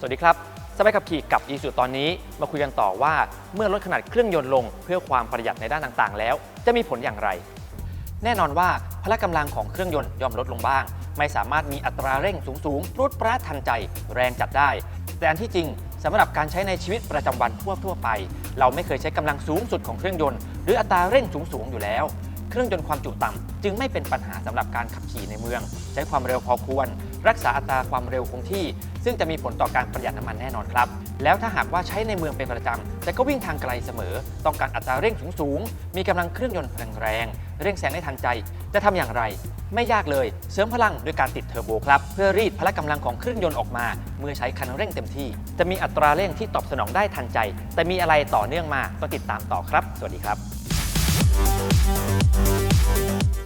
สวัสดีครับสบายขับขี่กับอีสุตอนนี้มาคุยกันต่อว่าเมื่อลดขนาดเครื่องยนต์ลงเพื่อความประหยัดในด้านต่างๆ แล้ว จะมีผลอย่างไร แน่นอนว่าพละกำลังของเครื่องยนต์ย่อมลดลงบ้าง ไม่สามารถมีอัตราเร่งสูงๆรุดปราทันใจ แรงจัดได้ แต่อันที่จริงสำหรับการใช้ในชีวิตประจำวันทั่วๆไป เราไม่เคยใช้กำลังสูงสุดของเครื่องยนต์หรืออัตราเร่งสูงๆอยู่แล้วเครื่องยนต์ความจุต่ำจึงไม่เป็นปัญหาสำหรับการขับขี่ในเมือง ใช้ความเร็วพอควร รักษาอัตราความเร็วคงที่ ซึ่งจะมีผลต่อการประหยัดน้ำมันแน่นอนครับ แล้วถ้าหากว่าใช้ในเมืองเป็นประจำแต่ก็วิ่งทางไกลเสมอ ต้องการอัตราเร่งสูงๆมีกำลังเครื่องยนต์แรงๆเร่งแซงได้ทันใจ จะทำอย่างไร ไม่ยากเลยเสริมพลังด้วยการติดเทอร์โบครับเพื่อรีดพละกำลังของเครื่องยนต์ออกมา เมื่อใช้คันเร่งเต็มที่ จะมีอัตราเร่งที่ตอบสนองได้ทันใจ แต่มีอะไรต่อเนื่องมาก็ติดตามต่อครับ สวัสดีครับ